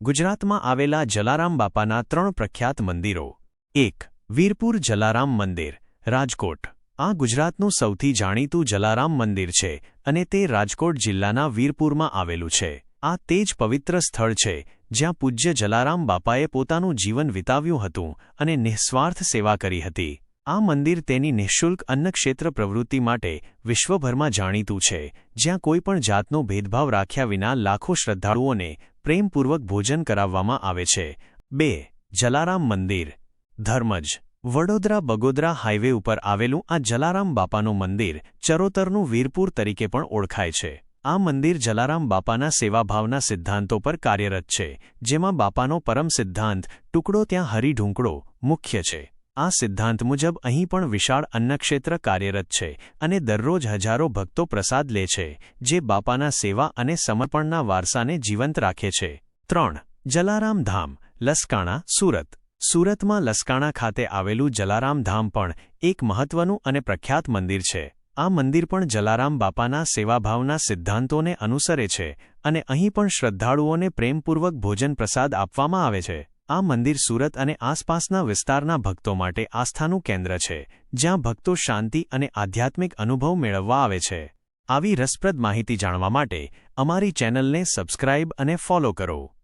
ગુજરાતમાં આવેલા જલારામ બાપાના ત્રણ પ્રખ્યાત મંદિરો. એક, વીરપુર જલારામ મંદિર, રાજકોટ. આ ગુજરાતનું સૌથી જાણીતું જલારામ મંદિર છે અને તે રાજકોટ જિલ્લાના વીરપુરમાં આવેલું છે. આ તે જ પવિત્ર સ્થળ છે જ્યાં પૂજ્ય જલારામ બાપાએ પોતાનું જીવન વિતાવ્યું હતું અને નિઃસ્વાર્થ સેવા કરી હતી. આ મંદિર તેની નિઃશુલ્ક અન્નક્ષેત્ર પ્રવૃત્તિ માટે વિશ્વભરમાં જાણીતું છે, જ્યાં કોઈપણ જાતનો ભેદભાવ રાખ્યા વિના લાખો શ્રદ્ધાળુઓને પ્રેમપૂર્વક ભોજન કરાવવામાં આવે છે. બે, જલારામ મંદિર. ધર્મજ. વડોદરા બગોદરા હાઇવે ઉપર આવેલું આ જલારામ બાપાનું મંદિર ચરોતરનું વીરપુર તરીકે પણ ઓળખાય છે. આ મંદિર જલારામ બાપાના સેવાભાવના સિદ્ધાંતો પર કાર્યરત છે, જેમાં બાપાનો પરમ સિદ્ધાંત, ટુકડો ત્યાં હરીઢૂંકડો મુખ્ય છે. આ સિદ્ધાંત મુજબ અહીં પણ વિશાળ અન્નક્ષેત્ર કાર્યરત છે અને દરરોજ હજારો ભક્તો પ્રસાદ લે છે, જે બાપાના સેવા અને સમર્પણના વારસાને જીવંત રાખે છે. ત્રણ, જલારામ ધામ, લસકાણા, સુરત. સુરતમાં લસકાણા ખાતે આવેલું જલારામ ધામ પણ એક મહત્વનું અને પ્રખ્યાત મંદિર છે. આ મંદિર પણ જલારામ બાપાના સેવાભાવના સિદ્ધાંતોને અનુસરે છે અને અહીં પણ શ્રદ્ધાળુઓને પ્રેમપૂર્વક ભોજન પ્રસાદ આપવામાં આવે છે. આ મંદિર સુરત અને આસપાસના વિસ્તારના ભક્તો માટે આસ્થાનું કેન્દ્ર છે, જ્યાં ભક્તો શાંતિ અને આધ્યાત્મિક અનુભવ મેળવવા આવે છે. આવી રસપ્રદ માહિતી જાણવા માટે અમારી ચેનલને સબસ્ક્રાઇબ અને ફોલો કરો.